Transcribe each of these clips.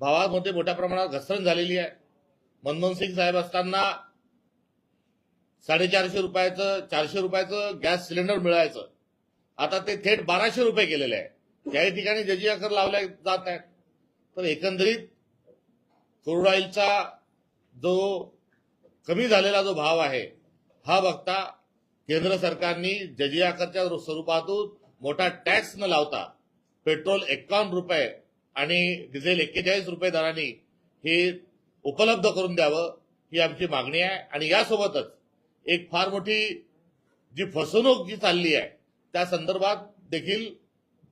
भावामध्ये मोठ्या प्रमाणात घसरण झालेली आहे. मनमोहन सिंग साहेब असताना साडेचारशे रुपयाचं चारशे रुपयाचं गॅस सिलेंडर मिळायचं. आता ते थेट बाराशे रुपये केलेले आहे. त्याही ठिकाणी जजी आकर लावल्या जात आहेत. तर एकंदरीत क्रूड ऑइलचा जो कमी झालेला जो भाव आहे हा बघता केंद्र सरकारने जजी आकरच्या स्वरूपातून मोठा टॅक्स न लावता पेट्रोल एक्कावन्न रुपये आणि डिझेल एक्केचाळीस रुपये दराने हे उपलब्ध करून द्यावं ही आमची मागणी आहे. आणि यासोबतच एक फार मोठी जी फसवणूक जी चालली आहे त्या संदर्भात देखील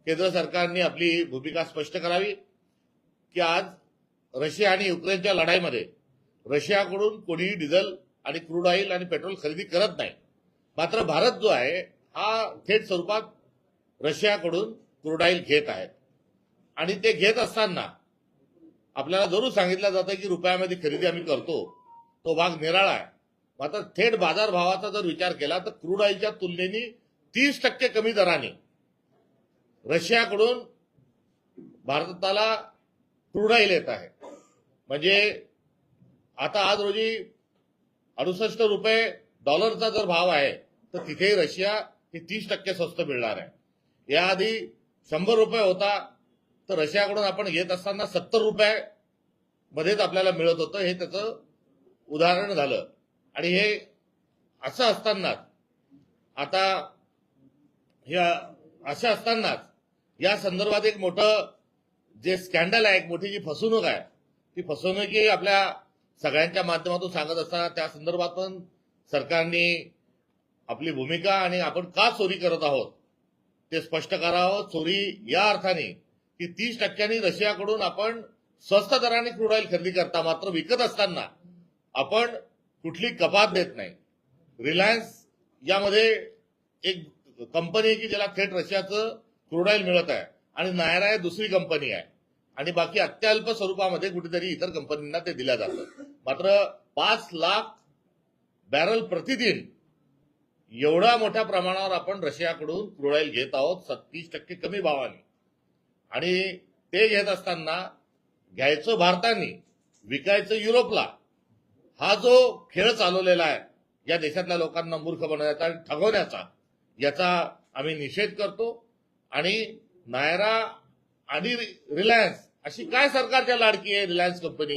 केंद्र सरकारने आपली भूमिका स्पष्ट करावी की आज रशिया आणि युक्रेनच्या लढाईमध्ये रशियाकडून कोणीही डिझेल आणि क्रूड ऑइल आणि पेट्रोल खरेदी करत नाही. मात्र भारत जो आहे हा थेट स्वरूपात रशियाकडून क्रूड ऑइल घेत आहेत आणि ते घेत असताना आपल्याला जरूर सांगितलं जातं की रुपयामध्ये खरेदी आम्ही करतो. तो भाग निराळा आहे. मात्र थेट बाजारभावाचा जर विचार केला तर क्रूड ऑइलच्या तुलनेने तीस टक्के कमी दराने रशियाकडून भारताला क्रूड ऑइल येत आहे. म्हणजे आता आज रोजी अडुसष्ट रुपये डॉलरचा जर भाव आहे तर तिथेही रशिया हे तीस टक्के स्वस्त मिळणार आहे. याआधी शंभर रुपये होता तर रशियाकडून आपण घेत असताना सत्तर रुपये मध्येच आपल्याला मिळत होतं. हे त्याचं उदाहरण झालं. आणि हे असं असतानाच आता ह्या असं असतानाच या संदर्भात एक मोठं जे स्कॅन्डल आहे एक मोठी जी फसवणूक आहे ती फसवणुकी आपल्या सगळ्यांच्या माध्यमातून सांगत असताना त्या संदर्भात पण सरकारने आपली भूमिका आणि आपण का चोरी करत आहोत ते स्पष्ट करावं. चोरी या अर्थाने की तीस टक्क्यांनी रशियाकडून आपण स्वस्त दराने क्रूड ऑइल खरेदी करता मात्र विकत असताना आपण कुठली कपात देत नाही. रिलायन्स यामध्ये एक कंपनी आहे की ज्याला थेट रशियाचं क्रूड ऑइल मिळत आहे आणि नायरा हे दुसरी कंपनी आहे. आणि बाकी अत्यल्प स्वरूपामध्ये कुठेतरी इतर कंपनींना ते दिल्या जातं मात्र पाच लाख बॅरल प्रतिदिन एवढ्या मोठ्या प्रमाणावर आपण रशियाकडून क्रूड ऑइल घेत आहोत सत्तीस टक्के कमी भावाने. आणि ते घेत असताना घ्यायचं भारताने विकायचं युरोपला हा जो खेळ चालवलेला आहे या देशातल्या लोकांना मूर्ख बनवण्याचा आणि ठगवण्याचा याचा आम्ही निषेध करतो. आणि नायरा आणि रिलायन्स अशी काय सरकारच्या लाडकी आहे रिलायन्स कंपनी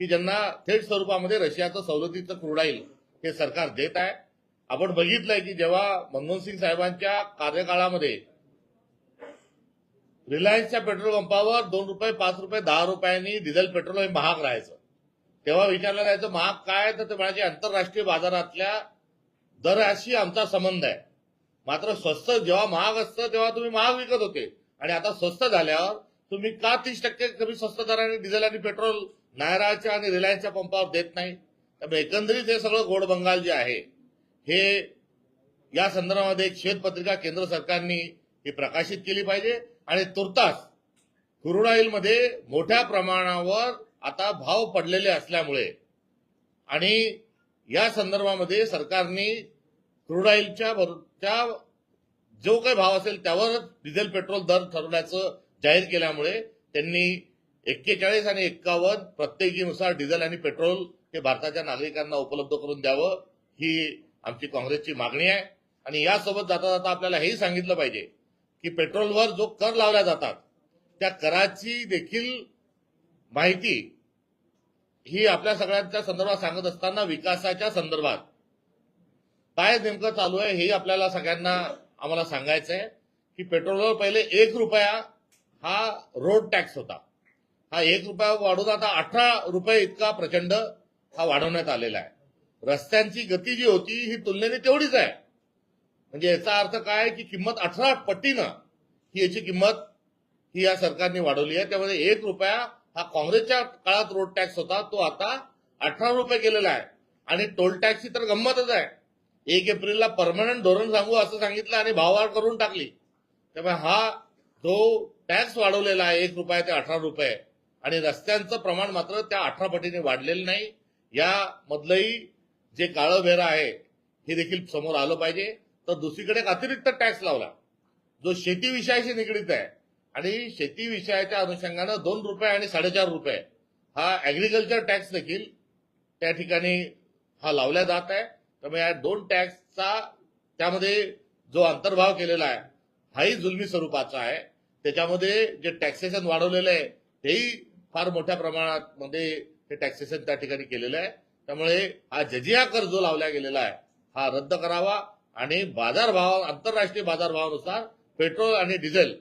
की ज्यांना थेट स्वरूपामध्ये रशियाचं सवलतीचं क्रुडाईल हे सरकार देत आहे. आपण बघितलंय की जेव्हा मनमोहन सिंग साहेबांच्या कार्यकाळामध्ये रिलायन्सच्या पेट्रोल पंपावर दोन रुपये पाच रुपये दहा रुपयांनी डिझेल पेट्रोल हे महाग राहायचं. तेव्हा विचारलं जायचं महाग काय तर ते म्हणायचे आंतरराष्ट्रीय बाजारातल्या दराशी आमचा संबंध आहे. मात्र स्वस्त जेव्हा महाग असतं तेव्हा तुम्ही महाग विकत होते. आणि आता स्वस्त झाल्यावर तुम्ही का तीस टक्के कमी स्वस्त दराने डिझेल आणि पेट्रोल नायराच्या आणि रिलायन्सच्या पंपावर देत नाही? त्यामुळे एकंदरीत हे सगळं गोड बंगाल जे आहे हे या संदर्भामध्ये एक श्वेतपत्रिका केंद्र सरकारने ही प्रकाशित केली पाहिजे. आणि तुर्तास क्रूड ऑइलमध्ये मोठ्या प्रमाणावर आता भाव पडलेले असल्यामुळे आणि या संदर्भामध्ये सरकारने क्रूड ऑइलच्या च्या जो काही भाव असेल त्यावरच डिझेल पेट्रोल दर ठरवण्याचं जाहीर केल्यामुळे त्यांनी एक्केचाळीस आणि एक्कावन्न प्रत्येकीनुसार डिझेल आणि पेट्रोल हे भारताच्या नागरिकांना उपलब्ध करून द्यावं ही आमची काँग्रेसची मागणी आहे. आणि यासोबत जाता जाता आपल्याला हेही सांगितलं पाहिजे की पेट्रोलवर जो कर लावल्या जातात त्या कराची देखील माहिती ही आपल्या सगळ्यांच्या संदर्भात सांगत असताना विकासाच्या संदर्भात. काय नेमकं चालू आहे हे आपल्याला सगळ्यांना आम्हाला सांगायचं आहे की पेट्रोलवर पहिले एक रुपया हा रोड टॅक्स होता. हा एक रुपया वाढून आता अठरा रुपये इतका प्रचंड हा वाढवण्यात आलेला आहे. रस्त्यांची गती जी होती ही तुलनेने तेवढीच आहे. म्हणजे याचा अर्थ काय की किंमत अठरा पट्टीनं ही याची किंमत ही या सरकारने वाढवली आहे. त्यामध्ये एक रुपया हा काँग्रेसच्या काळात रोड टॅक्स होता तो आता अठरा रुपये केलेला आहे. आणि टोल टॅक्सची तर गंमतच आहे. एक एप्रिलला परमनंट धोरण सांगू असं सांगितलं आणि भाववाढ करून टाकली. त्यामुळे हा जो टॅक्स वाढवलेला आहे एक रुपया ते अठरा रुपये आणि रस्त्यांचं प्रमाण मात्र त्या अठरा पटीने वाढलेलं नाही. या मधलंही जे काळं भेरा आहे हे देखील समोर आलं पाहिजे. तर दुसरीकडे अतिरिक्त टॅक्स लावला. जो शेती विषयाशी निगडीत आहे. आणि शेती विषयाच्या अनुषंगानं दोन रुपये आणि साडेचार रुपये हा ऍग्रिकल्चर टॅक्स देखील त्या ठिकाणी हा लावला जात आहे. त्यामुळे या दोन टॅक्सचा त्यामध्ये जो अंतर्भाव केलेला आहे हाही जुलमी स्वरूपाचा आहे. त्याच्यामध्ये जे टॅक्सेशन वाढवलेलं आहे तेही फार मोठ्या प्रमाणात मध्ये हे टॅक्सेशन त्या ठिकाणी केलेलं आहे. त्यामुळे हा जजिया कर जो लावला गेलेला आहे हा रद्द करावा. आणि बाजारभाव आंतरराष्ट्रीय बाजारभावानुसार पेट्रोल आणि डिझेल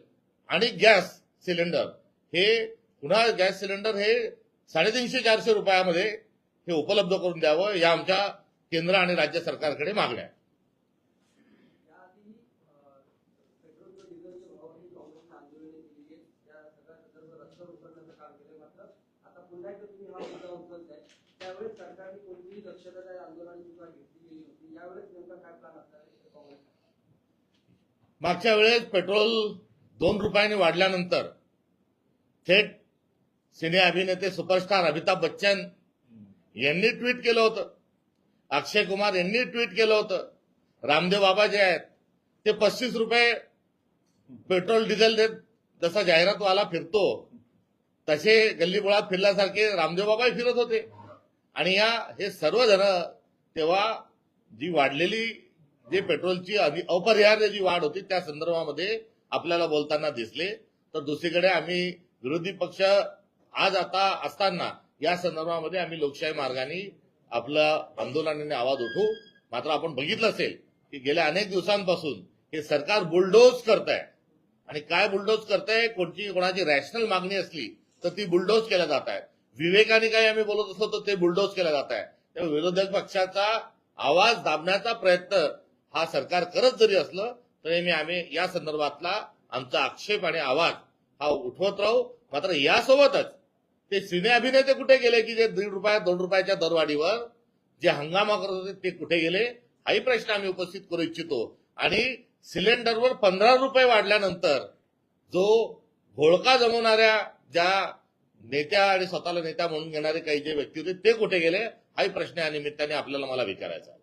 आणि गॅस सिलेंडर हे पुन्हा गॅस सिलेंडर हे साडेतीनशे चारशे रुपयामध्ये हे उपलब्ध करून द्यावं या आमच्या केंद्र आणि राज्य सरकारकडे मागण्या आहेत. याआधी अ, पेट्रोल व डिझेलचे भावावरही काँग्रेसने आंदोलने केलेली आहेत त्या सगळ्या संदर्भ रस्त्यावर उतरण्याचं काम केलं मात्र आता पुन्हा एकदा तुम्ही हा मुद्दा उचलताय त्यावेळेस सरकारने कोणतीही दक्षता त्या आंदोलनाची सुद्धा घेतली गेली होती यावेळेस नेमका काय प्लॅन असणार आहे काँग्रेसचा मागच्या वेळेस पेट्रोल दोन रुपयाने वाढल्यानंतर थेट सिने अभिनेते सुपरस्टार अमिताभ बच्चन यांनी ट्विट केलं होतं. अक्षय कुमार यांनी ट्विट केलं होतं. रामदेव बाबा जे आहेत ते पस्तीस रुपये पेट्रोल डिझेल देत जसा जाहिरातवाला फिरतो तसे गल्लीबोळात फिरल्यासारखे रामदेव बाबाही फिरत होते. आणि या हे सर्वजण तेव्हा जी वाढलेली जे पेट्रोलची अपरिहार्य जी वाढ होती त्या संदर्भामध्ये आपल्याला बोलताना दिसले. तर दुसरीकडे आम्ही विरोधी पक्ष आज आता असताना या संदर्भामध्ये आम्ही लोकशाही मार्गाने आपलं आंदोलनाने आवाज उठू. मात्र आपण बघितलं असेल की गेल्या अनेक दिवसांपासून हे सरकार बुलडोज करत आहे आणि काय बुलडोज करतंय? कोणती कोणाची रॅशनल मागणी असली तर ती बुलडोज केल्या जात आहे विवेकाने काही आम्ही बोलत असलो तर ते बुलडोज केल्या जात आहे त्यामुळे विरोधक पक्षाचा आवाज दाबण्याचा प्रयत्न हा सरकार करत जरी असलं तरी मी आम्ही या संदर्भातला आमचा आक्षेप आणि आवाज हा उठवत राहू. मात्र यासोबतच ते सिने अभिनेते कुठे गेले की जे दीड रुपया दोन रुपयाच्या दरवाढीवर जे हंगामा करत होते ते कुठे गेले? हाही प्रश्न आम्ही उपस्थित करू इच्छितो. आणि सिलेंडरवर पंधरा रुपये वाढल्यानंतर जो घोळका जमवणाऱ्या ज्या नेत्या आणि स्वतःला नेत्या म्हणून घेणारे काही जे व्यक्ती होते ते कुठे गेले? हाही प्रश्न या निमित्ताने आपल्याला मला विचारायचा आहे.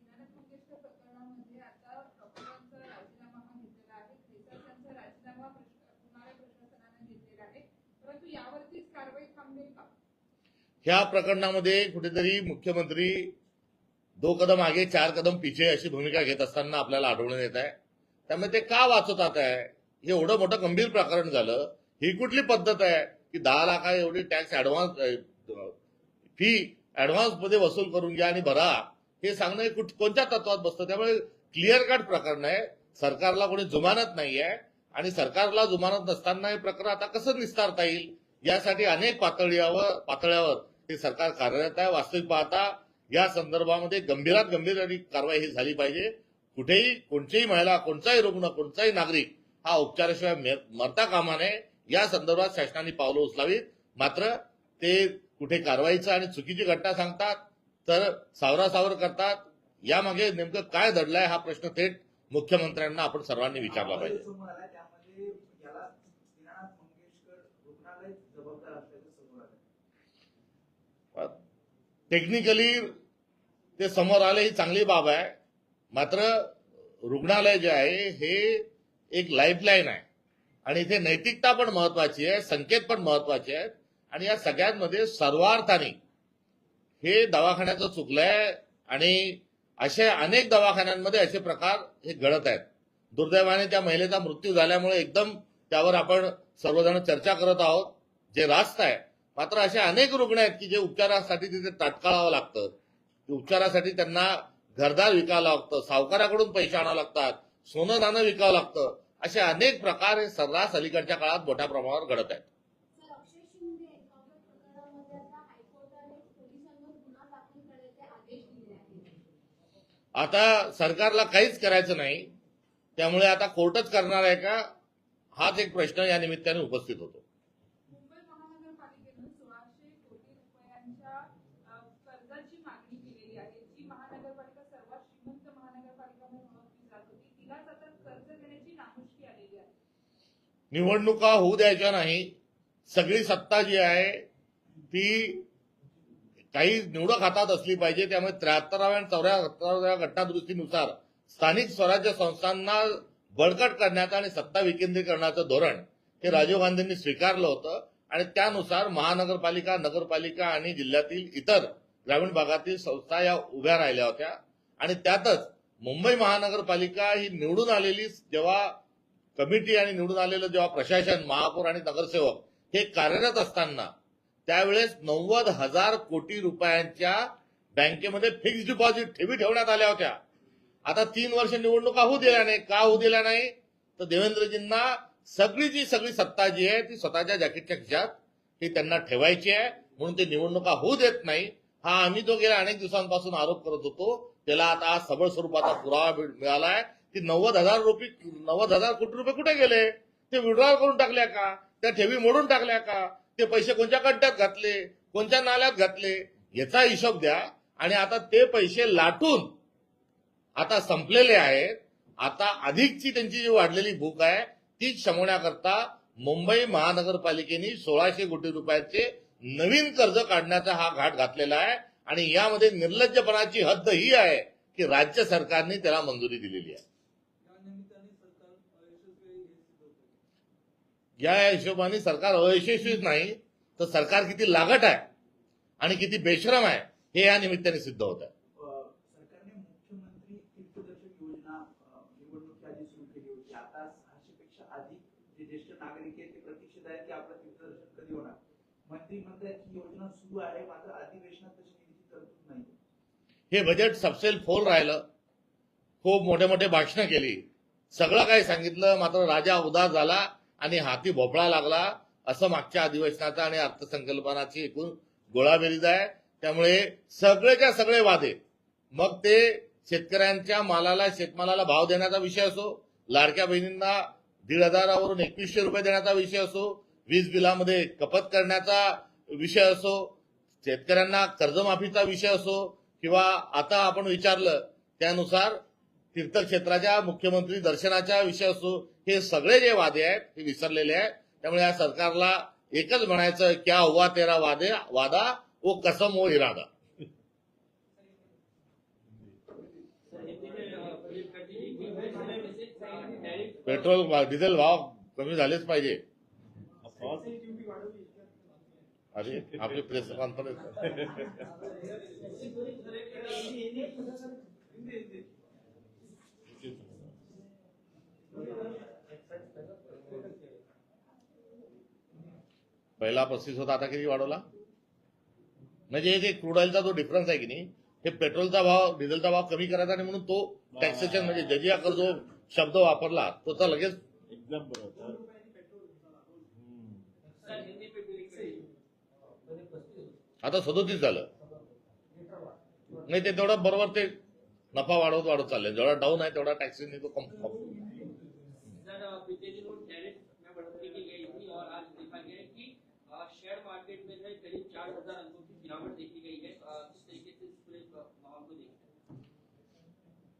ज्ञानक मंगेशकर प्रकरणामध्ये आता डॉक्टरांचा राजीनामा हा घेतलेला आहे देसाईंचा राजीनामा प्रश- पुन्हा प्रशासनाने घेतलेला आहे परंतु यावरतीच कारवाई थांबेल का ह्या प्रकरणामध्ये कुठेतरी मुख्यमंत्री दो कदम आगे चार कदम पिछे अशी भूमिका घेत असताना आपल्याला आढळून येत आहे. त्यामुळे ते का वाचवतात आहे? हे एवढं मोठं गंभीर प्रकरण झालं. ही कुठली पद्धत आहे की दहा लाखा एवढी टॅक्स ऍडव्हान्स फी ऍडव्हान्समध्ये वसूल करून घ्या आणि भरा? हे सांगणं हे कुठ- कोणत्या तत्वात बसतं? त्यामुळे क्लिअर कट प्रकरण आहे. सरकारला कोणी जुमानत नाही आहे आणि सरकारला जुमानत नसताना हे प्रकरण आता कसं निस्तारता येईल? यासाठी अनेक पातळीवर पातळ्यावर हे सरकार कार्यरत आहे. वास्तविक पाहता या संदर्भामध्ये गंभीरात गंभीर आणि कारवाई ही झाली पाहिजे. कुठेही कोणतीही महिला कोणताही रुग्ण कोणताही नागरिक हा उपचाराशिवाय मरता कामा नये. या संदर्भात शासनाने पावलं उचलावीत. मात्र ते कुठे कारवाईचं आणि चुकीची घटना सांगतात तर सावरासावर करतात. यामागे नेमकं काय दडलंय हा प्रश्न थेट मुख्यमंत्र्यांना आपण सर्वांनी विचारला पाहिजे समोर आला त्यामध्ये याला श्रीनाथ मंगेशकर रुग्णालय जबाबदार असल्याचं समोर आलं टेक्निकली ते समोर आले ही चांगली बाब आहे. मात्र रुग्णालय जे आहे हे एक लाईफलाईन आहे. आणि इथे नैतिकता पण महत्वाची आहे संकेत पण महत्त्वाचे आहेत. आणि या सगळ्यांमध्ये सर्वार्थाने हे दवाखान्याचं चुकलंय आणि अशा अनेक दवाखान्यांमध्ये असे प्रकार हे घडत आहेत. दुर्दैवाने त्या महिलेचा मृत्यू झाल्यामुळे एकदम त्यावर आपण सर्वजण चर्चा करत आहोत. जे रास्त आहे मात्र असे अनेक रुग्ण आहेत की जे उपचारासाठी तिथे ताटकाळावं लागतं. उपचारासाठी त्यांना घरदार विकावं लागतं सावकाराकडून पैसे आणावं लागतात सोनं नाणं विकावं लागतं. असे अनेक प्रकार हे सर्रास अलीकडच्या काळात मोठ्या प्रमाणावर घडत आहेत. आता सरकारला काहीच करायचं नाही. त्यामुळे आता कोर्टच करणार आहे का? हाच एक प्रश्न या निमित्ताने उपस्थित होतो मुंबई महानगरपालिकेनं सोळाशे कोटी रुपयांच्या अ, कर्जाची मागणी केलेली आहे जी महानगरपालिका सर्वात श्रीमंत महानगरपालिका म्हणून ओळखली जात होती तिलाच आता कर्ज देण्याची नामुष्की आलेली आहे निवडणुका होऊ द्यायच्या नाही. सगळी सत्ता जी आहे ती काही निवडक हातात असली पाहिजे. त्यामुळे त्र्याहत्तराव्या आणि चौऱ्याहत्तराव्या घटनादुरुस्तीनुसार स्थानिक स्वराज्य संस्थांना बळकट करण्याचं आणि सत्ता विकेंद्रीकरणाचं धोरण हे राजीव गांधींनी स्वीकारलं होतं. आणि त्यानुसार महानगरपालिका नगरपालिका आणि जिल्ह्यातील इतर ग्रामीण भागातील संस्था या उभ्या राहिल्या होत्या. आणि त्यातच मुंबई महानगरपालिका ही निवडून आलेली जेव्हा कमिटी आणि निवडून आलेलं जेव्हा प्रशासन महापौर आणि नगरसेवक हे कार्यरत असताना त्यावेळेस नव्वद हजार कोटी रुपयांच्या बँकेमध्ये फिक्स डिपॉझिट ठेवी ठेवण्यात आल्या होत्या. आता तीन वर्ष निवडणुका होऊ दिल्या नाही. का होऊ दिल्या नाही? तर देवेंद्रजींना सगळी जी सगळी सत्ता जी आहे ती स्वतःच्या जॅकेटच्या खिशात ही त्यांना ठेवायची आहे. म्हणून ते निवडणुका होऊ देत नाही. हा आम्ही जो गेल्या अनेक दिवसांपासून आरोप करत होतो त्याला आता आज सबळ स्वरूपाचा पुरावा मिळाला मिळालाय. की नव्वद हजार रुपये नव्वद हजार कोटी रुपये कुठे गेले? ते विड्रॉल करून टाकल्या का? त्या ठेवी मोडून टाकल्या का? ते पैसे कोणत्या खड्ड्यात घातले? कोणत्या नाल्यात घातले? याचा हिशोब द्या. आणि आता ते पैसे लाटून आता संपलेले आहेत. आता अधिकची त्यांची जी वाढलेली भूक आहे ती शमवण्याकरता मुंबई महानगरपालिकेने सोळाशे कोटी रुपयाचे नवीन कर्ज काढण्याचा हा घाट घातलेला आहे. आणि यामध्ये निर्लज्जपणाची हद्द ही आहे की राज्य सरकारने त्याला मंजुरी दिलेली आहे. या हिशोबाने सरकार अयशस्वीच नाही तर सरकार किती लागट आहे आणि किती बेश्रम आहे हे या निमित्ताने सिद्ध होत आहे. हे बजेट सबसेल फोल राहिलं. खूप मोठे मोठे भाषणं केली. सगळं काही सांगितलं मात्र राजा उदास झाला. आणि हाती भोपळा लागला असं मागच्या अधिवेशनाचा आणि अर्थसंकल्पनाची एकूण गोळाबेरीज आहे. त्यामुळे सगळेच्या सगळे वादे. मग ते शेतकऱ्यांच्या मालाला शेतमालाला भाव देण्याचा विषय असो लाडक्या बहिणींना दीड हजारावरून एकवीसशे रुपये देण्याचा विषय असो वीज बिलामध्ये कपात करण्याचा विषय असो शेतकऱ्यांना कर्जमाफीचा विषय असो किंवा आता आपण विचारलं त्यानुसार तीर्थक्षेत्राच्या मुख्यमंत्री दर्शनाच्या विषय असो हे सगळे जे वादे आहेत ते विसरलेले आहेत. त्यामुळे या सरकारला एकच म्हणायचं क्या हुआ तेरा वादे वादा वो कसम वो इरादा. पेट्रोल डिझेल भाव कमी झालेच पाहिजे. अरे आपली प्रेस कॉन्फरन्स पहिला पस्तीस होता आता किती वाढवला? म्हणजे हे जे क्रूड ऑइलचा जो डिफरन्स आहे की नाही हे पेट्रोलचा भाव डिझेलचा भाव कमी करायचा आणि म्हणून तो टॅक्सेशन म्हणजे जजिया कर जो शब्द वापरला तो तर लगेच एकदम बरोबर. आता सदोतीस झालं. नाही ते तेवढं बरोबर ते नफा वाढवत वाढत चाललंय. जेवढा डाऊन आहे तेवढा टॅक्सीने तो कम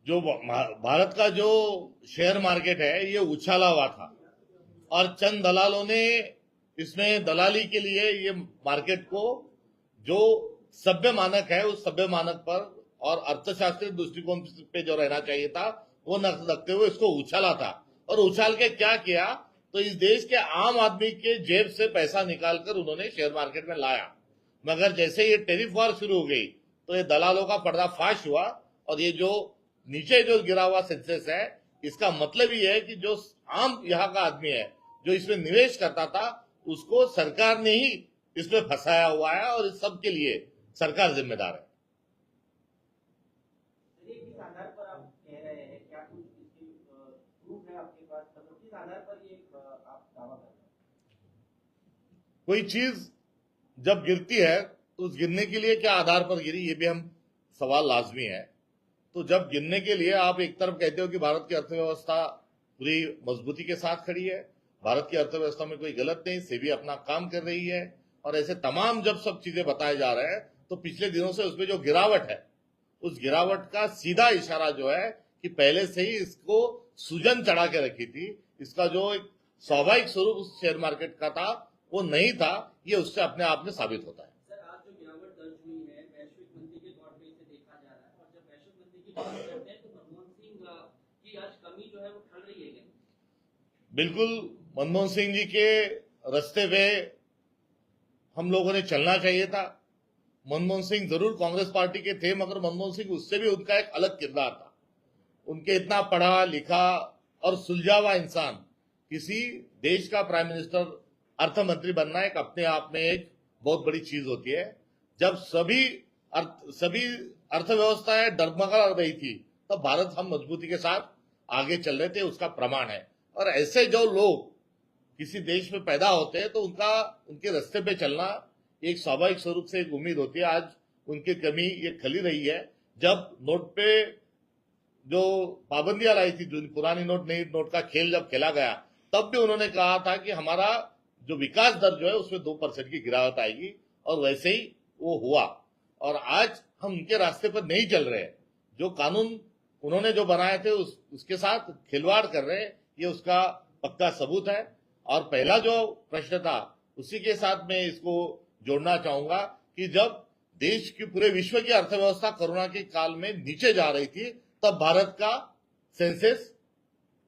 जो भारत का जो शेयर मार्केट है, ये उछाला हुआ था। और चंद दलालों ने इसमें दलाली के लिए ये मार्केट को जो सभ्य मानक है, उस सभ्य मानक पर और अर्थशास्त्रीय दृष्टिकोण पे जो रहना चाहिए था, वो न रखते हुए इसको उछाला था। और उछाल के क्या किया? तो इस देश के आम आदमी के जेब से पैसा निकालकर उन्होंने शेयर मार्केट में लाया। मगर जैसे ये टेरिफ वॉर शुरू हो गई तो ये दलालों का पर्दाफाश हुआ और ये जो नीचे जो गिरा हुआ सेंसेस है इसका मतलब ये है कि जो आम यहाँ का आदमी है जो इसमें निवेश करता था उसको सरकार ने ही इसमें फंसाया हुआ है और इस सब के लिए सरकार जिम्मेदार है। मतलब हैं? कोई चीज़ जब गिरती है तो उस गिरने के लिए क्या आधार पर गिरी? ये भी हम सवाल लाजमी है। तो जब गिरने के लिए आप एक तरफ़ कहते हो कि भारत की अर्थव्यवस्था पूरी मजबूती के साथ खड़ी है, भारत की अर्थव्यवस्था में कोई गलत नहीं, सेबी अपना काम कर रही है, और ऐसे तमाम जब सब चीज़ें बताए जा रहे हैं तो पिछले दिनों से उसमें जो गिरावट है, उस गिरावट का सीधा इशारा जो है कि पहले से ही इसको सूजन चढ़ा के रखी थी। इसका जो एक स्वाभाविक स्वरूप शेयर मार्केट का था वो नहीं था ये उससे अपने आप में साबित होता है। बिल्कुल मनमोहन सिंह जी के रस्ते पे हम लोगों ने चलना चाहिए था। मनमोहन सिंह ज़रूर कांग्रेस पार्टी के थे मगर मनमोहन सिंह उससे भी उनका एक अलग किरदार था। उनके इतना पढ़ा लिखा और सुलझा हुआ इंसान किसी देश का प्राइम मिनिस्टर अर्थ मंत्री बनना एक अपने आप में एक बहुत बड़ी चीज़ होती है। जब सभी अर्थ, सभी अर्थव्यवस्थाएँ डगमगा रही थी, तब भारत हम मजबूती के साथ आगे चल रहे थे, उसका प्रमाण है। और ऐसे जो लोग किसी देश में पैदा होते हैं तो उनका, उनके रस्ते पे चलना एक स्वाभाविक स्वरूप से एक उम्मीद होती है। आज उनकी कमी ये खली रही है। जब नोट पे जो पाबंदियाँ लाई थी, जो पुरानी नोट, नई नोट का खेल जब खेला गया, तब भी उन्होंने कहा था कि हमारा जो विकास दर जो है उसमें दो परसेंट की गिरावट आएगी और वैसे ही वो हुआ। और आज हम उनके रास्ते पर नहीं चल रहे जो कानून उन्होंने जो बनाए थे उस, उसके साथ खिलवाड़ कर रहे हैं ये उसका पक्का सबूत है। और पहला जो प्रश्न था उसी के साथ मैं इसको जोड़ना चाहूँगा कि जब देश की पूरे विश्व की अर्थव्यवस्था कोरोना के काल में नीचे जा रही थी तब भारत का सेंसेस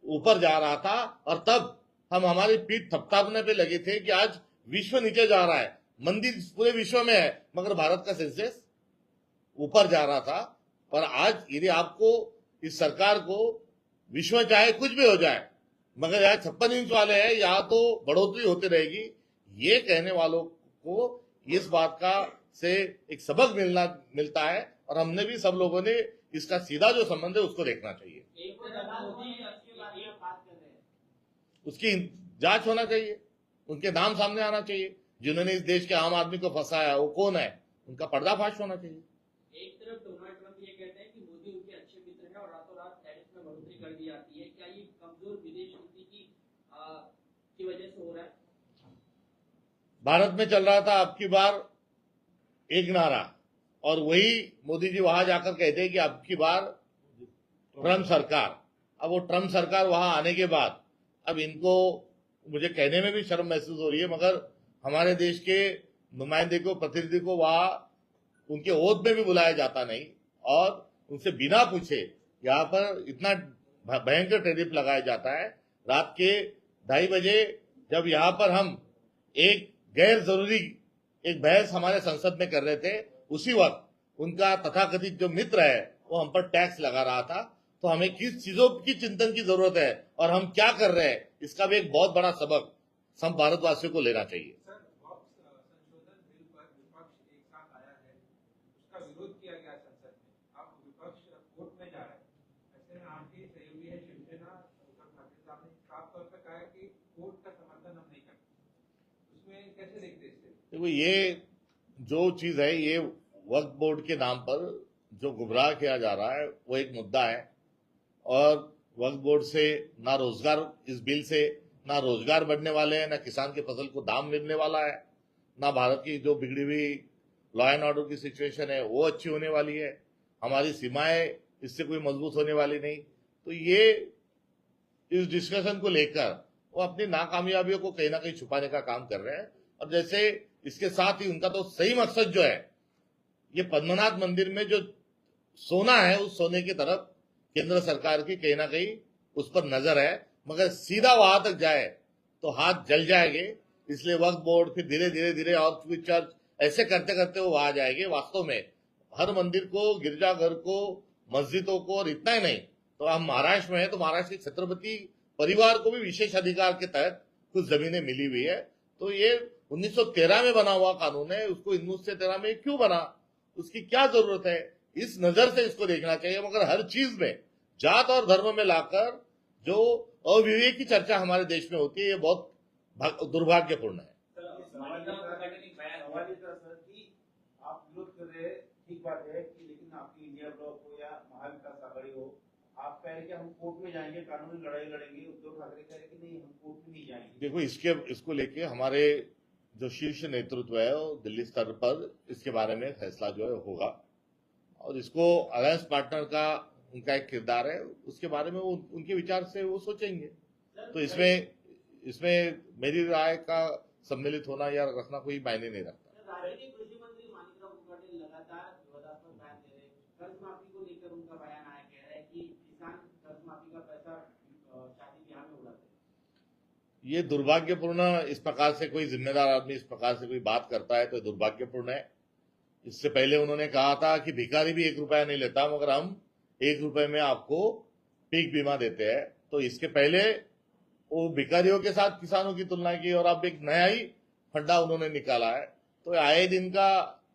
ऊपर जा रहा था और तब हम हमारी पीठ थपथापने पे लगे थे कि आज विश्व नीचे जा रहा है। मंदिर पूरे विश्व में है, मगर भारत का सेंसेस ऊपर जा रहा था। पर आज यदि आपको, इस सरकार को विश्व चाहे कुछ भी हो जाए, मगर यहाँ छप्पन इंच वाले हैं, यहाँ तो बढ़ोतरी होती रहेगी। ये कहने वालों को इस बात का से एक सबक मिलना, मिलता है, और हमने भी सब लोगों ने इसका सीधा जो संबंध है उसको देखना चाहिए एक तरफ़ मोदी उसके बारे में बात कर रहे हैं उसकी जाँच होना चाहिए उनके नाम सामने आना चाहिए। जिन्होंने इस देश के आम आदमी को फंसाया वो कौन है? उनका पर्दाफाश होना चाहिए। एक तरफ़ डोनाल्ड ट्रंप ये कहते हैं कि मोदी उनके अच्छे मित्र हैं और रातों रात टैरिफ में बढ़ोतरी कर दी जाती है। क्या ये कमज़ोर विदेश नीति की आ, की वजह से हो रहा है? भारत में चल रहा था अब की बार एक नारा और वही मोदी जी वहाँ जाकर कहते हैं कि अब की बार ट्रंप सरकार। अब वो ट्रंप सरकार वहाँ आने के बाद अब इनको, मुझे कहने में भी शर्म महसूस हो रही है, मगर हमारे देश के नुमाइंदे को, प्रतिनिधि को वहाँ उनके ओत में भी बुलाया जाता नहीं और उनसे बिना पूछे यहाँ पर इतना भयंकर टेरिफ लगाया जाता है। रात के ढाई बजे जब यहाँ पर हम एक गैर ज़रूरी, एक बहस हमारे संसद में कर रहे थे, उसी वक्त उनका तथाकथित जो मित्र है, वो हम पर टैक्स लगा रहा था। तो हमें किस चीज़ों की चिंतन की ज़रूरत है और हम क्या कर रहे हैं इसका भी एक बहुत बड़ा सबक हम भारतवासियों को लेना चाहिए। देखो ये जो चीज़ है ये वक्त बोर्ड के नाम पर जो गुमराह किया जा रहा है वो एक मुद्दा है। और वक्फ बोर्ड से ना रोज़गार, इस बिल से ना रोज़गार बढ़ने वाले हैं, ना किसान के फ़सल को दाम मिलने वाला है, ना भारत की जो बिगड़ी हुई लॉ एंड ऑर्डर की सिचुएशन है, वो अच्छी होने वाली है। हमारी सीमाएँ इससे कोई मज़बूत होने वाली नहीं। तो ये इस डिस्कशन को लेकर वो अपनी नाकामयाबियों को कहीं ना कहीं छुपाने का काम कर रहे हैं। और जैसे इसके साथ ही उनका तो सही मकसद जो है, ये पद्मनाथ मंदिर में जो सोना है, उस सोने की तरफ़ केंद्र सरकार की कहीं ना कहीं उस पर नज़र है, मगर सीधा वहाँ तक जाए तो हाथ जल जाएँगे। इसलिए वक्त बोर्ड फिर धीरे धीरे धीरे और फिर चर्च ऐसे करते करते वो वहाँ जाएँगे वास्तव में। हर मंदिर को, गिरजाघर को, मस्जिदों को और इतना ही नहीं। तो हम महाराष्ट्र में है तो महाराष्ट्र के छत्रपति परिवार को भी विशेष अधिकार के तहत कुछ जमीनें मिली हुई है। तो ये 1913 में बना हुआ कानून है, उसको उन्नीस सौ तेरह में क्यों बना? उसकी क्या ज़रूरत है? इस नज़र से इसको देखना चाहिए मगर हर चीज़ में जात और धर्म में लाकर जो अविवेक की चर्चा हमारे देश में होती है ये बहुत दुर्भाग्यपूर्ण है। सवाल ये था सर कि आप विरोध कर रहे हैं ठीक बात है कि लेकिन आपकी इंडिया ब्लॉक हो या महाविकास आघाड़ी हो आप कह रहे कि हम कोर्ट में जाएँगे कानूनी लड़ाई लड़ेंगे उद्धव ठाकरे कह रहे कि नहीं हम कोर्ट में नहीं जाएँगे। देखो इसके इसको लेके हमारे जो शीर्ष नेतृत्व है वो दिल्ली स्तर पर इसके बारे में फैसला जो है होगा। और इसको अलायंस पार्टनर का उनका एक किरदार है उसके बारे में वो उनके विचार से वो सोचेंगे। तो इसमें इसमें मेरी राय का सम्मिलित होना या रखना कोई मायने नहीं रखता। ये दुर्भाग्यपूर्ण इस प्रकार से कोई जिम्मेदार आदमी इस प्रकार से कोई बात करता है तो दुर्भाग्यपूर्ण है। इससे पहले उन्होंने कहा था कि भिखारी भी एक रुपया नहीं लेता, मगर हम एक रुपए में आपको पीक बीमा देते हैं। तो इसके पहले वो भिखारियों के साथ किसानों की तुलना की और अब एक नया ही फंडा उन्होंने निकाला है। तो आए दिन का,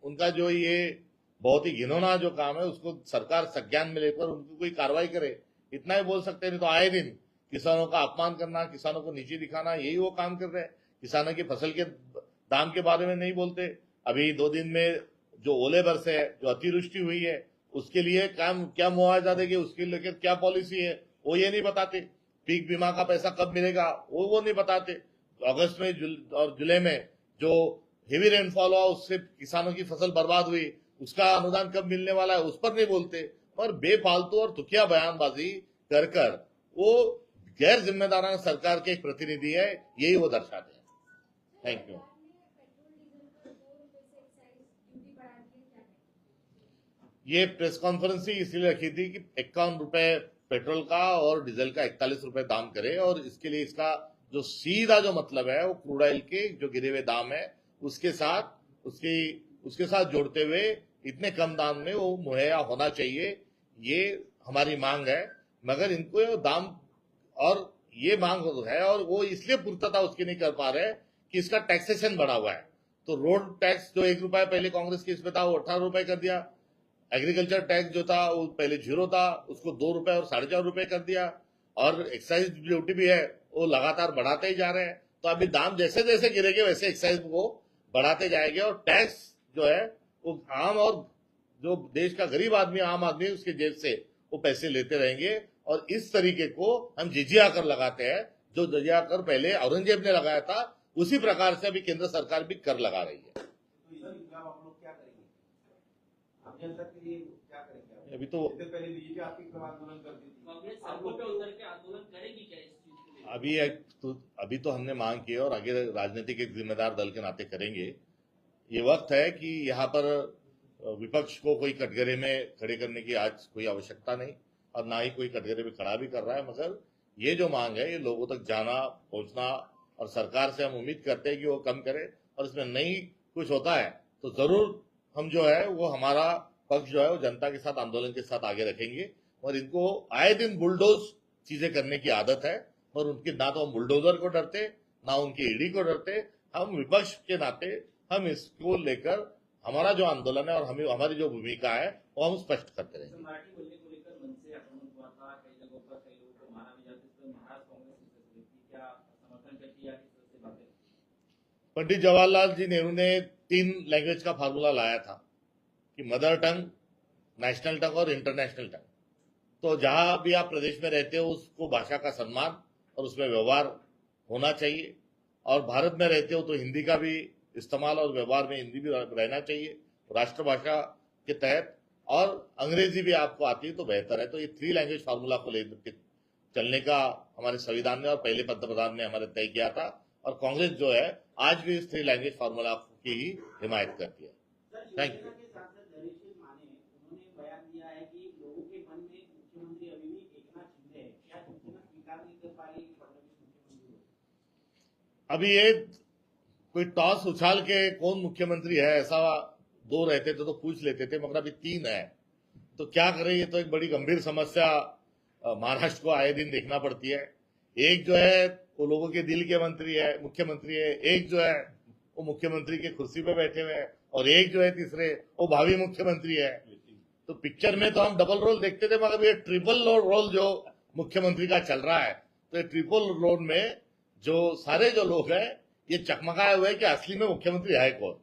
उनका जो ये बहुत ही घिनौना जो काम है, उसको सरकार संज्ञान में लेकर उनकी कोई कार्रवाई करे, इतना ही बोल सकते नहीं तो आए दिन किसानों का अपमान करना, किसानों को नीचे दिखाना, यही वो काम कर रहे हैं। किसानों की फ़सल के दाम के बारे में नहीं बोलते। अभी दो दिन में जो ओले बरसे है जो अतिवृष्टि हुई है उसके लिए काम क्या मुआवजा देगी उसके लेकर क्या पॉलिसी है वो ये नहीं बताते। पीक बीमा का पैसा कब मिलेगा वो वो नहीं बताते। अगस्त में जुल, और जुलाई में जो हेवी रेनफॉल हुआ उससे किसानों की फ़सल बर्बाद हुई उसका अनुदान कब मिलने वाला है उस पर नहीं बोलते। और बेफालतू और तुखिया बयानबाजी कर कर वो गैर जिम्मेदाराना सरकार के एक प्रतिनिधि है यही वो दर्शाते हैं। थैंक यू सरकार ने पेट्रोल डीजल पर दो रुपए से एक्साइज ड्यूटी बढ़ा दी है क्या ये प्रेस कॉन्फ्रेंस ही इसलिए रखी थी कि इक्यावन रुपए पेट्रोल का और डीजल का इकतालीस रुपए दाम करे और इसके लिए इसका जो सीधा जो मतलब है, वो क्रूड ऑयल के जो गिरे हुए दाम है, उसके साथ, उसकी, उसके साथ जोड़ते हुए इतने कम दाम में वो मुहैया होना चाहिए, ये हमारी मांग है। मगर इनको दाम और ये मांग है और वो इसलिए पूर्तता उसकी नहीं कर पा रहे कि इसका टैक्सेशन बढ़ा हुआ है। तो रोड टैक्स जो एक रुपया पहले कांग्रेस के इसमें था, वो अठारह रुपए कर दिया। एग्रीकल्चर टैक्स जो था, वो पहले ज़ीरो था, उसको दो रुपए और साढ़े चार रुपए कर दिया, और एक्साइज ड्यूटी भी है, वो लगातार बढ़ाते ही जा रहे हैं। तो अभी दाम जैसे जैसे गिरेगे, वैसे एक्साइज को बढ़ाते जाएँगे, और टैक्स जो है, वो आम और जो देश का गरीब आदमी, आम आदमी उसके जेब से वो पैसे लेते रहेंगे, और इस तरीके को हम जिजिया कर लगाते हैं, जो जिजिया कर पहले औरंगज़ेब ने लगाया था, उसी प्रकार से अभी केंद्र सरकार भी कर लगा रही है। के लिए अभी तो अभी तो हमने मांग की है और आगे राजनीतिक एक जिम्मेदार दल के नाते करेंगे। ये वक्त है कि यहाँ पर विपक्ष को कोई कटघरे में खड़े करने की आज कोई आवश्यकता नहीं और ना ही कोई कटघरे में खड़ा भी कर रहा है मगर ये जो मांग है ये लोगों तक जाना पहुँचना और सरकार से हम उम्मीद करते हैं कि वो कम करे और इसमें नहीं कुछ होता है तो ज़रूर हम जो है, वो हमारा पक्ष जो है, वो जनता के साथ, आंदोलन के साथ आगे रखेंगे और इनको आए दिन बुलडोज चीज़ें करने की आदत है और उनके, ना तो हम बुलडोजर को डरते, ना उनकी ईडी को डरते, हम विपक्ष के नाते, हम इसको लेकर हमारा जो आंदोलन है और हमें, हमारी जो भूमिका है, वो हम स्पष्ट करते रहेंगे जैसे मराठी बोलने को लेकर मन से आक्रमण हुआ था कई जगहों पर कई लोगों को मारा भी जाता है महाराष्ट्र कांग्रेस इस फैसले की क्या समर्थन करती है या किस तरह से बातें पंडित जवाहरलाल जी नेहरू ने तीन लैंग्वेज का फार्मूला लाया था, कि मदर टंग नेशनल टंग और इंटरनेशनल टंग तो जहाँ भी आप प्रदेश में रहते हो, उसको भाषा का सम्मान और उसमें व्यवहार होना चाहिए। और भारत में रहते हो तो हिंदी का भी इस्तेमाल और व्यवहार में हिंदी भी रहना चाहिए, राष्ट्रभाषा के तहत। और अंग्रेज़ी भी आपको आती है तो बेहतर है। तो ये थ्री लैंग्वेज फार्मूला को लेकर चलने का हमारे संविधान ने और पहले पंतप्रधान ने हमारे तय किया था। और कांग्रेस जो है, आज भी इस थ्री लैंग्वेज फार्मूला की ही हिमायत करती है। थैंक हो अभी ये कोई टॉस उछाल के कौन मुख्यमंत्री है? ऐसा दो रहते थे तो पूछ लेते थे, मगर अभी तीन है। तो क्या करें? ये तो एक बड़ी गंभीर समस्या महाराष्ट्र को आए दिन देखना पड़ती है। एक जो है वो लोगों के दिल के मंत्री है, मुख्यमंत्री है, एक जो है, वो मुख्यमंत्री के कुर्सी पे बैठे हुए हैं, और एक जो है तीसरे, वो भावी मुख्यमंत्री है। तो पिक्चर में तो हम डबल रोल देखते थे, मगर ये ट्रिपल रोल जो मुख्यमंत्री का चल रहा है तो ये ट्रिपल रोल में जो सारे जो लोग हैं, ये चकमकाए हुए कि असली में मुख्यमंत्री है कौन।